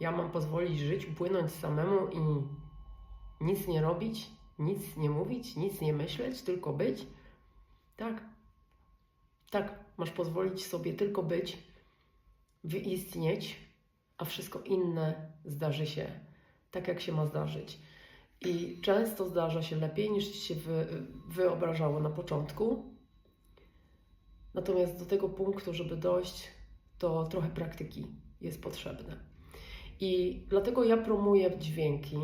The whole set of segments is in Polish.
Ja mam pozwolić żyć, płynąć samemu i nic nie robić, nic nie mówić, nic nie myśleć, tylko być? Tak. Tak, masz pozwolić sobie tylko być, wyistnieć, a wszystko inne zdarzy się tak, jak się ma zdarzyć. I często zdarza się lepiej niż ci się wy, wyobrażało na początku. Natomiast do tego punktu, żeby dojść, to trochę praktyki jest potrzebne. I dlatego ja promuję dźwięki,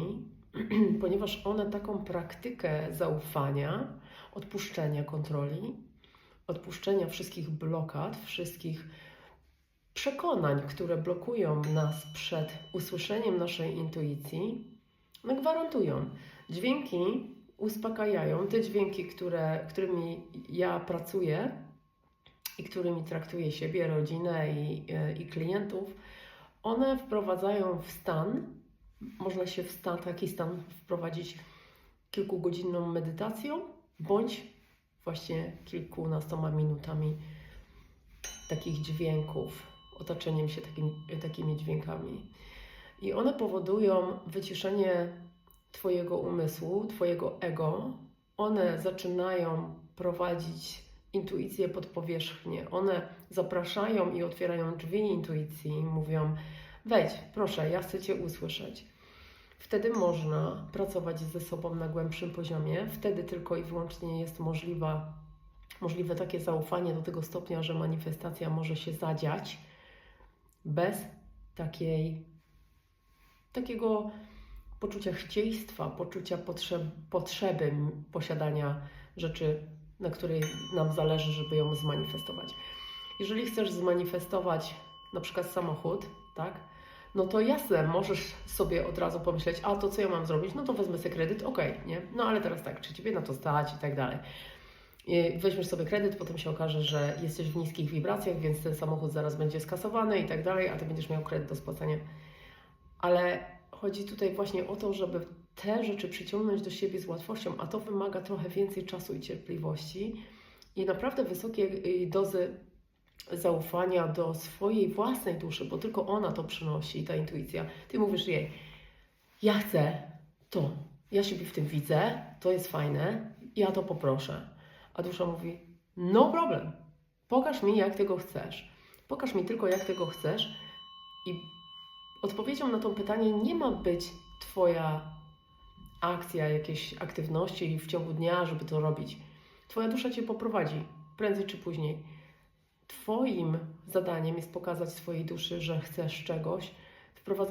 ponieważ one taką praktykę zaufania, odpuszczenia kontroli, odpuszczenia wszystkich blokad, wszystkich przekonań, które blokują nas przed usłyszeniem naszej intuicji, no gwarantują. Dźwięki uspokajają, te dźwięki, które, którymi ja pracuję i którymi traktuję siebie, rodzinę i, i klientów, one wprowadzają w stan, można się w stan, taki stan wprowadzić kilkugodzinną medytacją, bądź właśnie kilkunastoma minutami takich dźwięków, otoczeniem się takim, takimi dźwiękami. I one powodują wyciszenie Twojego umysłu, Twojego ego. One zaczynają prowadzić intuicję pod powierzchnię. One zapraszają i otwierają drzwi intuicji i mówią: Wejdź, proszę, ja chcę Cię usłyszeć. Wtedy można pracować ze sobą na głębszym poziomie. Wtedy tylko i wyłącznie jest możliwa, możliwe takie zaufanie do tego stopnia, że manifestacja może się zadziać bez takiej, takiego poczucia chcieństwa, poczucia potrzeb, potrzeby posiadania rzeczy, na której nam zależy, żeby ją zmanifestować. Jeżeli chcesz zmanifestować na przykład samochód, tak, no to jasne, możesz sobie od razu pomyśleć, a to co ja mam zrobić, no to wezmę sobie kredyt, okej, nie? No ale teraz tak, czy Ciebie na to stać i tak dalej. I Weźmiesz sobie kredyt, potem się okaże, że jesteś w niskich wibracjach, więc ten samochód zaraz będzie skasowany i tak dalej, a Ty będziesz miał kredyt do spłacenia. Ale chodzi tutaj właśnie o to, żeby te rzeczy przyciągnąć do siebie z łatwością, a to wymaga trochę więcej czasu i cierpliwości i naprawdę wysokie y, dozy zaufania do swojej własnej duszy, bo tylko ona to przynosi, ta intuicja. Ty mówisz jej, ja chcę to, ja siebie w tym widzę, to jest fajne, ja to poproszę. A dusza mówi, no problem, pokaż mi jak tego chcesz. Pokaż mi tylko jak tego chcesz i odpowiedzią na to pytanie nie ma być Twoja akcja, jakieś aktywności w ciągu dnia, żeby to robić. Twoja dusza Cię poprowadzi, prędzej czy później. Twoim zadaniem jest pokazać swojej duszy, że chcesz czegoś, wprowadzając